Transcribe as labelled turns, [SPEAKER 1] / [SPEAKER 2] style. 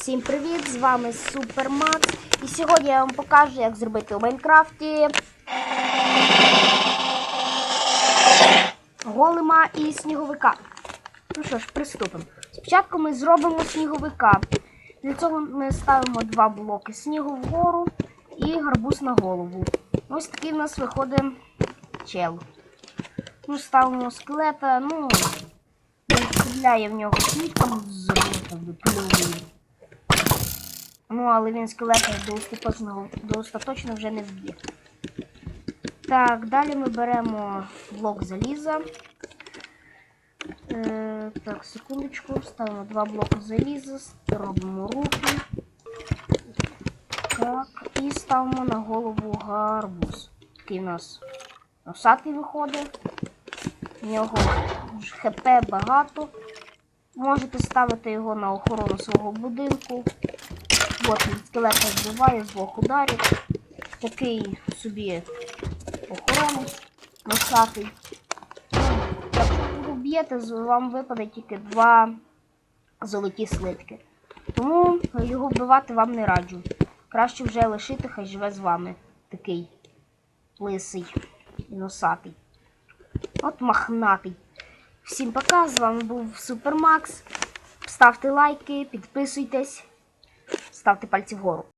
[SPEAKER 1] Всім привіт! З вами Супермакс. І сьогодні я вам покажу, як зробити у Майнкрафті голема і сніговика. Ну що ж, приступимо. Спочатку ми зробимо сніговика. Для цього ми ставимо два блоки снігу вгору і гарбуз на голову. Ось такий в нас виходить чел. Ну, ставимо скелета, ну, стріляє в нього квітком з рота виплювує. Ну, але він скелета до остаточно вже не вб'є. Так, далі ми беремо блок заліза. Е, так, секундочку, ставимо два блоки заліза, робимо руки. Так, і ставимо на голову гарбуз. Такий у нас носатий виходить. В нього ХП багато. Можете ставити його на охорону свого будинку. От він скелета вбиває з двох ударів. Такий собі охоронець носатий. Якщо ви вб'єте, вам випаде тільки два золоті слитки. Тому його вбивати вам не раджу. Краще вже лишити, хай живе з вами. Такий лисий і носатий. От мохнатий. Всім пока, з вами був Супермакс. Ставте лайки, підписуйтесь, ставте пальці вгору.